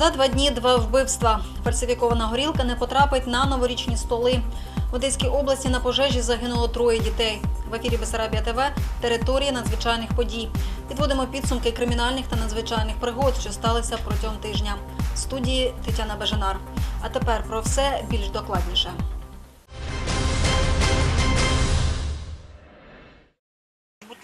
За два дні два вбивства. Фальсифікована горілка не потрапить на новорічні столи. В Одеській області на пожежі загинуло троє дітей. В ефірі Бесарабія ТВ територія надзвичайних подій. Підводимо підсумки кримінальних та надзвичайних пригод, що сталися протягом тижня. В студії Тетяна Бежанар. А тепер про все більш докладніше.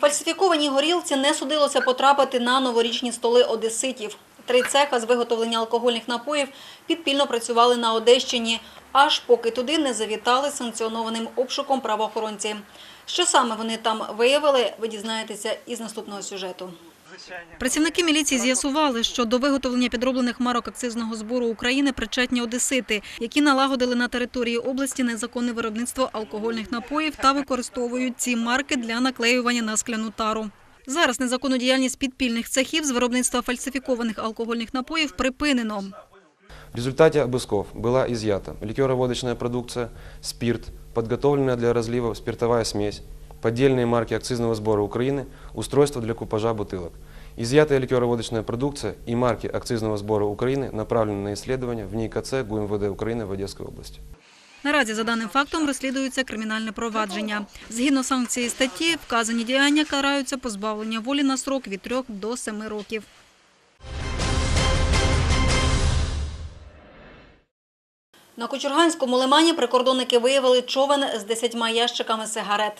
Фальсифікованій горілці не судилося потрапити на новорічні столи одеситів. Три цеха з виготовлення алкогольних напоїв підпільно працювали на Одещині, аж поки туди не завітали санкціонованим обшуком правоохоронці. Що саме вони там виявили, ви дізнаєтеся із наступного сюжету. Працівники міліції з'ясували, що до виготовлення підроблених марок акцизного збору України причетні одесити, які налагодили на території області незаконне виробництво алкогольних напоїв та використовують ці марки для наклеювання на скляну тару. Зараз незаконну діяльність підпільних цехів з виробництва фальсифікованих алкогольних напоїв припинено. В результате обысков была изъята ликероводочная продукция, спирт, подготовленная для разлива спиртовая смесь, поддельные марки акцизного сбора Украины, устройство для купажа бутылок. Изъятая ликероводочная продукция и марки акцизного сбора Украины направлены на исследование в НИКЦ ГУМВД Украины в Одесской области. Наразі за даним фактом розслідується кримінальне провадження. Згідно санкції статті, вказані діяння караються позбавлення волі на срок від 3 до 7 років. На Кучурганському лимані прикордонники виявили човен з 10 ящиками сигарет.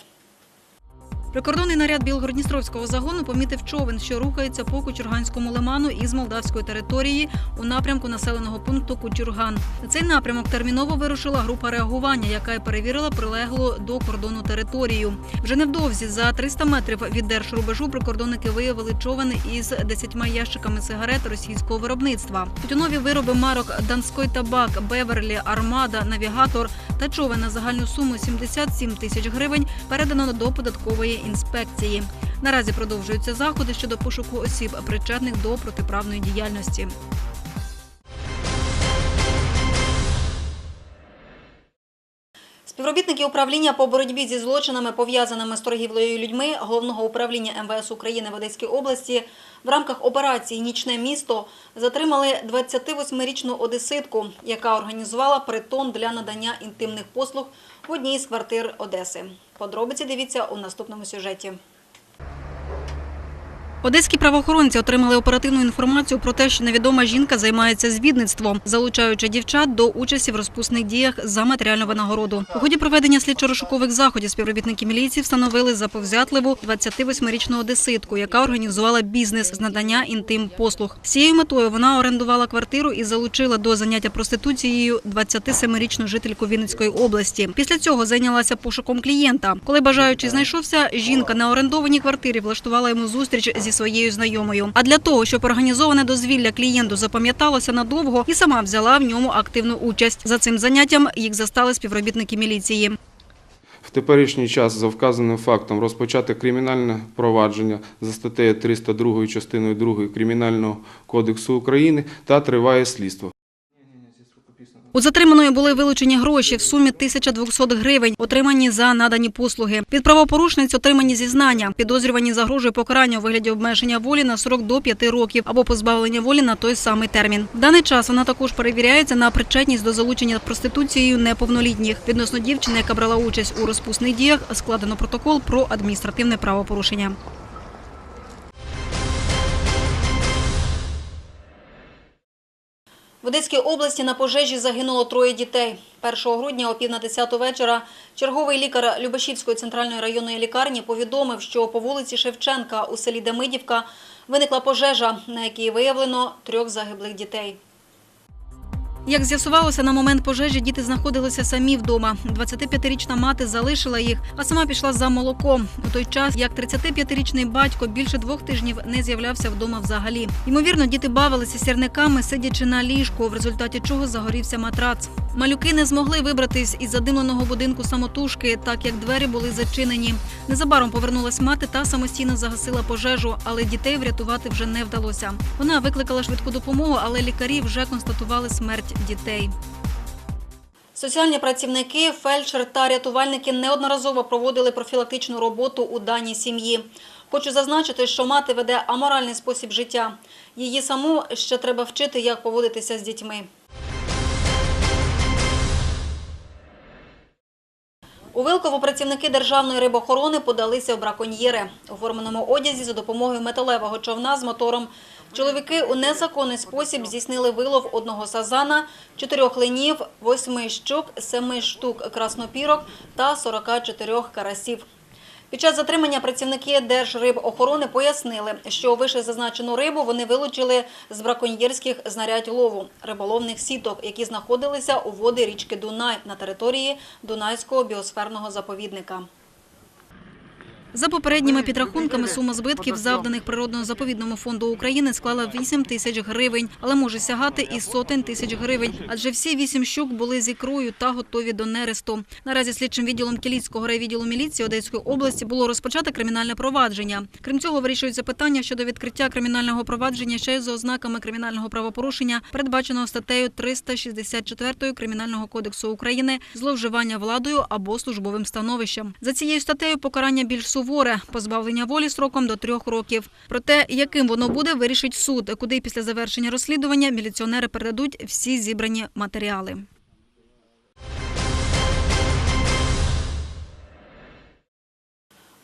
Прикордонний наряд Білгородністровського загону помітив човен, що рухається по Кучурганському лиману із молдавської території у напрямку населеного пункту Кучурган. На цей напрямок терміново вирушила група реагування, яка й перевірила прилеглу до кордону територію. Вже невдовзі за 300 метрів від держрубежу прикордонники виявили човен із 10 ящиками сигарет російського виробництва. Тютюнові вироби марок Донський табак, Беверлі, Армада, Навігатор та човен на загальну суму 77 тисяч гривень передано до податкової інспекції. Наразі продовжуються заходи щодо пошуку осіб, причетних до протиправної діяльності. Співробітники управління по боротьбі зі злочинами, пов'язаними з торгівлею людьми головного управління МВС України в Одеській області в рамках операції Нічне місто затримали 28-річну одеситку, яка організувала притон для надання інтимних послуг в одній з квартир Одеси. Подробиці дивіться у наступному сюжеті. Одеські правоохоронці отримали оперативну інформацію про те, що невідома жінка займається звідництвом, залучаючи дівчат до участі в розпусних діях за матеріальну винагороду. У ході проведення слідчо-розшукових заходів співробітники міліції встановили заповзятливу 28-річну одеситку, яка організувала бізнес з надання інтим послуг. З цією метою вона орендувала квартиру і залучила до заняття проституцією 27-річну жительку Вінницької області. Після цього зайнялася пошуком клієнта. Коли бажаючий знайшовся, жінка на орендованій квартирі влаштувала йому зустріч зі своєю знайомою. А для того, щоб організоване дозвілля клієнту запам'яталося надовго, і сама взяла в ньому активну участь. За цим заняттям їх застали співробітники міліції. В теперішній час за вказаним фактом розпочати кримінальне провадження за статтею 302 частиною 2 Кримінального кодексу України та триває слідство. У затриманої були вилучені гроші в сумі 1200 гривень, отримані за надані послуги. Від правопорушниць отримані зізнання. Підозрювані загрожує покарання у вигляді обмеження волі на срок до 5 років або позбавлення волі на той самий термін. В даний час вона також перевіряється на причетність до залучення проституцією неповнолітніх. Відносно дівчини, яка брала участь у розпусних діях, складено протокол про адміністративне правопорушення. В Одеській області на пожежі загинуло троє дітей. 1 грудня о пів на 10 вечора черговий лікар Любашівської центральної районної лікарні повідомив, що по вулиці Шевченка у селі Демидівка виникла пожежа, на якій виявлено трьох загиблих дітей. Як з'ясувалося, на момент пожежі діти знаходилися самі вдома. 25-річна мати залишила їх, а сама пішла за молоком. У той час, як 35-річний батько більше двох тижнів не з'являвся вдома взагалі. Ймовірно, діти бавилися сірниками, сидячи на ліжку, в результаті чого загорівся матрац. Малюки не змогли вибратись із задимленого будинку самотужки, так як двері були зачинені. Незабаром повернулась мати та самостійно загасила пожежу, але дітей врятувати вже не вдалося. Вона викликала швидку допомогу, але лікарі вже констатували смерть дітей. Соціальні працівники, фельдшер та рятувальники неодноразово проводили профілактичну роботу у даній сім'ї. Хочу зазначити, що мати веде аморальний спосіб життя. Її саму ще треба вчити, як поводитися з дітьми. У Вилково працівники державної рибохорони подалися в браконьєри. У форменому одязі за допомогою металевого човна з мотором чоловіки у незаконний спосіб здійснили вилов одного сазана, чотирьох ленів, восьми щук, семи штук краснопірок та 44 карасів. Під час затримання працівники Держрибохорони пояснили, що вище зазначену рибу вони вилучили з браконьєрських знарядь лову – риболовних сіток, які знаходилися у води річки Дунай на території Дунайського біосферного заповідника. За попередніми підрахунками, сума збитків, завданих Природно-заповідному фонду України, склала 8 тисяч гривень, але може сягати і сотень тисяч гривень. Адже всі вісім щук були з ікрою та готові до нересту. Наразі слідчим відділом Кіліцького райвідділу міліції Одеської області було розпочато кримінальне провадження. Крім цього, вирішується питання щодо відкриття кримінального провадження ще й за ознаками кримінального правопорушення, передбаченого статтею 364 Кримінального кодексу України зловживання владою або службовим становищем. За цією статтею покарання більш суворе – позбавлення волі сроком до трьох років. Про те, яким воно буде, вирішить суд, куди після завершення розслідування міліціонери передадуть всі зібрані матеріали.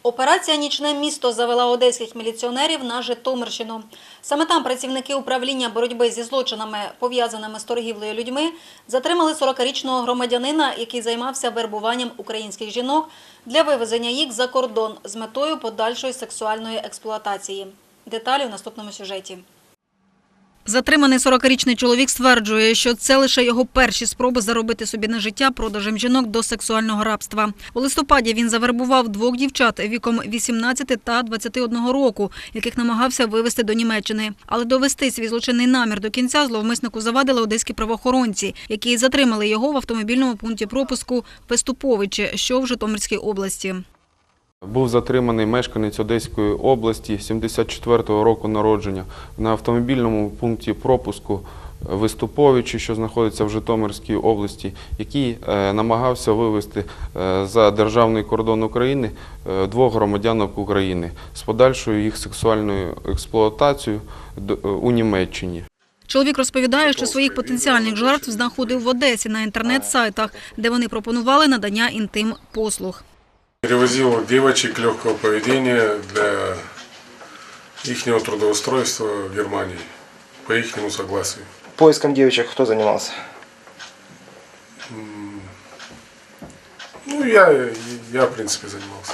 Операція «Нічне місто» завела одеських міліціонерів на Житомирщину. Саме там працівники управління боротьби зі злочинами, пов'язаними з торгівлею людьми, затримали 40-річного громадянина, який займався вербуванням українських жінок для вивезення їх за кордон з метою подальшої сексуальної експлуатації. Деталі в наступному сюжеті. Затриманий 40-річний чоловік стверджує, що це лише його перші спроби заробити собі на життя продажем жінок до сексуального рабства. У листопаді він завербував двох дівчат віком 18 та 21 року, яких намагався вивезти до Німеччини. Але довести свій злочинний намір до кінця зловмиснику завадили одеські правоохоронці, які затримали його в автомобільному пункті пропуску Пеступовичі, що в Житомирській області. Був затриманий мешканець Одеської області 74-го року народження на автомобільному пункті пропуску Виступовичі, що знаходиться в Житомирській області, який е, намагався вивезти е, за державний кордон України е, двох громадянок України з подальшою їх сексуальною експлуатацією е, у Німеччині. Чоловік розповідає, що своїх потенціальних жертв знаходив в Одесі на інтернет-сайтах, де вони пропонували надання інтим-послуг. Перевозил девочек легкого поведения для их трудоустройства в Германии по их согласию. Поиском девочек кто занимался? Ну, я, я в принципе занимался.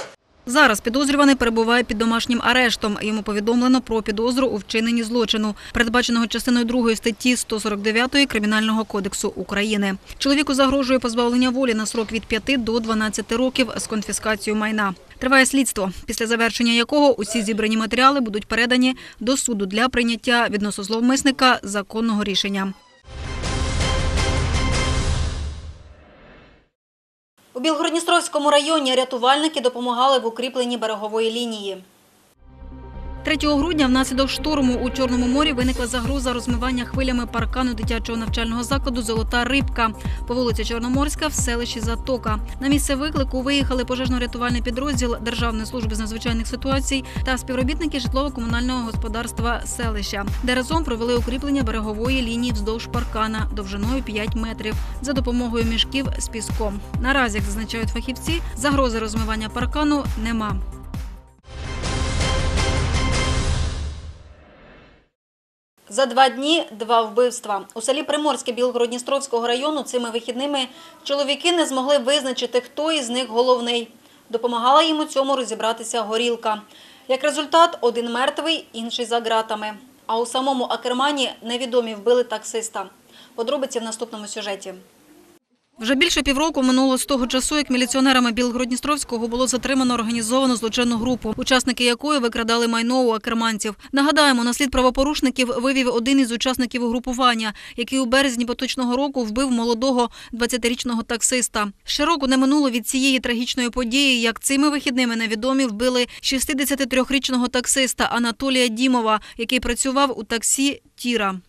Зараз підозрюваний перебуває під домашнім арештом. Йому повідомлено про підозру у вчиненні злочину, передбаченого частиною 2 статті 149 Кримінального кодексу України. Чоловіку загрожує позбавлення волі на срок від 5 до 12 років з конфіскацією майна. Триває слідство, після завершення якого усі зібрані матеріали будуть передані до суду для прийняття відносно зловмисника законного рішення. У Білгородністровському районі рятувальники допомагали в укріпленні берегової лінії. 3 грудня внаслідок шторму у Чорному морі виникла загроза розмивання хвилями паркану дитячого навчального закладу Золота рибка по вулиці Чорноморська в селищі Затока. На місце виклику виїхали пожежно-рятувальний підрозділ Державної служби з надзвичайних ситуацій та співробітники житлово-комунального господарства селища, де разом провели укріплення берегової лінії вздовж паркана довжиною 5 метрів за допомогою мішків з піском. Наразі, як зазначають фахівці, загрози розмивання паркану нема. За два дні два вбивства. У селі Приморське Білгородністровського району цими вихідними чоловіки не змогли визначити, хто із них головний. Допомагала їм у цьому розібратися горілка. Як результат, один мертвий, інший за ґратами. А у самому Акермані невідомі вбили таксиста. Подробиці в наступному сюжеті. Вже більше півроку минуло з того часу, як міліціонерами Білгородністровського було затримано організовану злочинну групу, учасники якої викрадали майно у акерманців. Нагадаємо, на слід правопорушників вивів один із учасників угрупування, який у березні поточного року вбив молодого 20-річного таксиста. Ще року не минуло від цієї трагічної події, як цими вихідними невідомі вбили 63-річного таксиста Анатолія Дімова, який працював у таксі Тіра.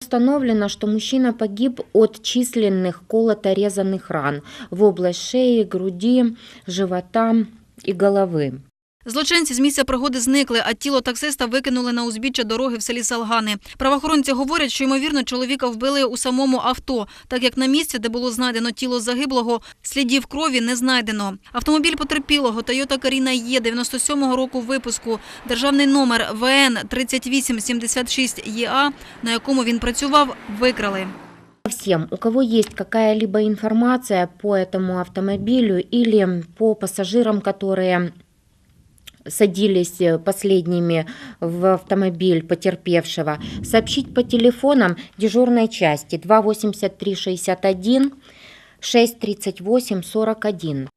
Установлено, что мужчина погиб от численных колото-резанных ран в область шеи, груди, живота и головы. Злочинці з місця пригоди зникли, а тіло таксиста викинули на узбіччя дороги в селі Салгани. Правоохоронці говорять, що ймовірно чоловіка вбили у самому авто, так як на місці, де було знайдено тіло загиблого, слідів крові не знайдено. Автомобіль потерпілого Toyota Carina Е 97-го року випуску, державний номер ВН 3876 ЄА, на якому він працював, викрали. Всем, у кого есть какая-либо информация по этому автомобилю или по пассажирам, которые садились э, последними в автомобиль потерпевшего, сообщить по телефонам дежурной части 28361 638 41.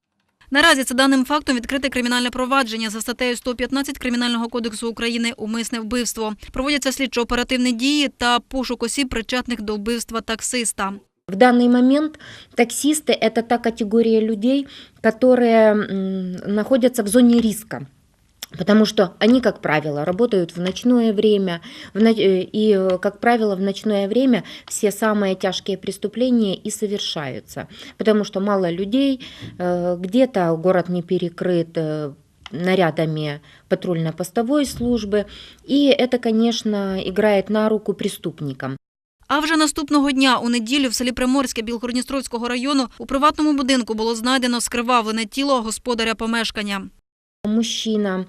Наразі за даним фактом відкрите кримінальне провадження за статтею 115 Кримінального кодексу України «Умисне вбивство». Проводяться слідчо-оперативні дії та пошук осіб, причетних до вбивства таксиста. В данный момент таксисты – это та категория людей, которые м, находятся в зоне риска. Потому что они, как правило, работают в ночное время, в но- э, и, э, как правило, в ночное время все самые тяжкие преступления и совершаются. Потому что мало людей, э, где-то город не перекрыт э, нарядами патрульно-постовой службы, и это, конечно, играет на руку преступникам. А вже наступного дня, у неділю, в селі Приморське Білгородністровського району, у приватному будинку було знайдено скривавлене тіло господаря помешкання. Мужчина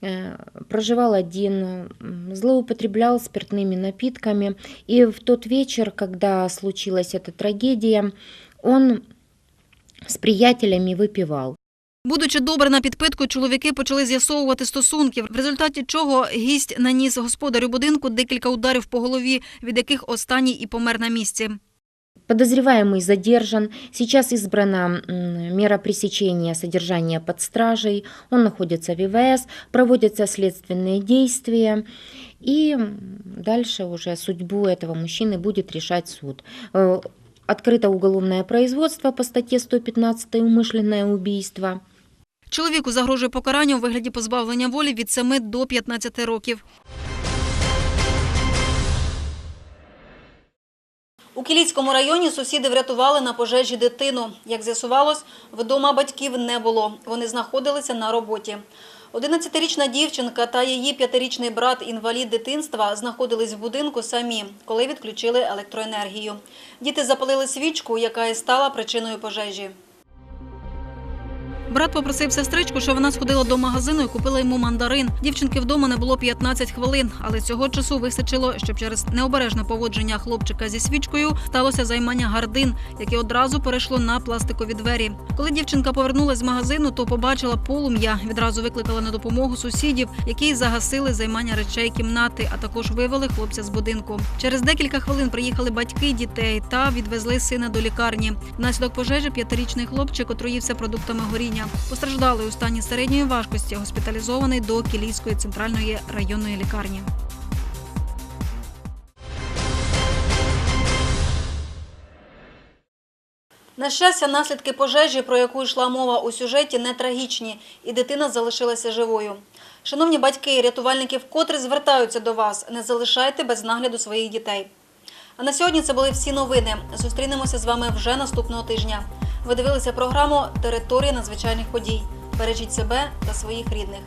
э, проживал один, м, злоупотреблял спиртными напитками. И в тот вечер, когда случилась эта трагедия, он с приятелями выпивал. Будучи добре на підпитку, чоловіки почали з'ясовувати стосунки, в результаті чого гість наніс господарю будинку декілька ударів по голові, від яких останній і помер на місці. Подозреваемый задержан. Сейчас избрана м, мера пресечения содержания под стражей. Он находится в ИВС. Проводятся следственные действия. И м, дальше уже судьбу этого мужчины будет решать суд. Э, Открыто уголовное производство по статье 115 «Умышленное убийство». Чоловіку загрожує покарання у вигляді позбавлення волі від 7 до 15 років. Кіліцькому районі сусіди врятували на пожежі дитину. Як з'ясувалось, вдома батьків не було. Вони знаходилися на роботі. 11-річна дівчинка та її п'ятирічний брат інвалід дитинства знаходились в будинку самі, коли відключили електроенергію. Діти запалили свічку, яка і стала причиною пожежі. Брат попросив сестричку, що вона сходила до магазину і купила йому мандарин. Дівчинки вдома не було 15 хвилин, але цього часу вистачило, щоб через необережне поводження хлопчика зі свічкою сталося займання гардин, яке одразу перейшло на пластикові двері. Коли дівчинка повернулася з магазину, то побачила полум'я. Відразу викликала на допомогу сусідів, які загасили займання речей кімнати, а також вивели хлопця з будинку. Через декілька хвилин приїхали батьки дітей та відвезли сина до лікарні. Внаслідок пожежі п'ятирічний хлопчик отруївся продуктами горіння. Постраждалий у стані середньої важкості, госпіталізований до Кілійської центральної районної лікарні. На щастя, наслідки пожежі, про яку йшла мова у сюжеті, не трагічні, і дитина залишилася живою. Шановні батьки, рятувальники вкотре звертаються до вас. Не залишайте без нагляду своїх дітей. А на сьогодні це були всі новини. Зустрінемося з вами вже наступного тижня. Ви дивилися програму Територія надзвичайних подій. Бережіть себе та своїх рідних.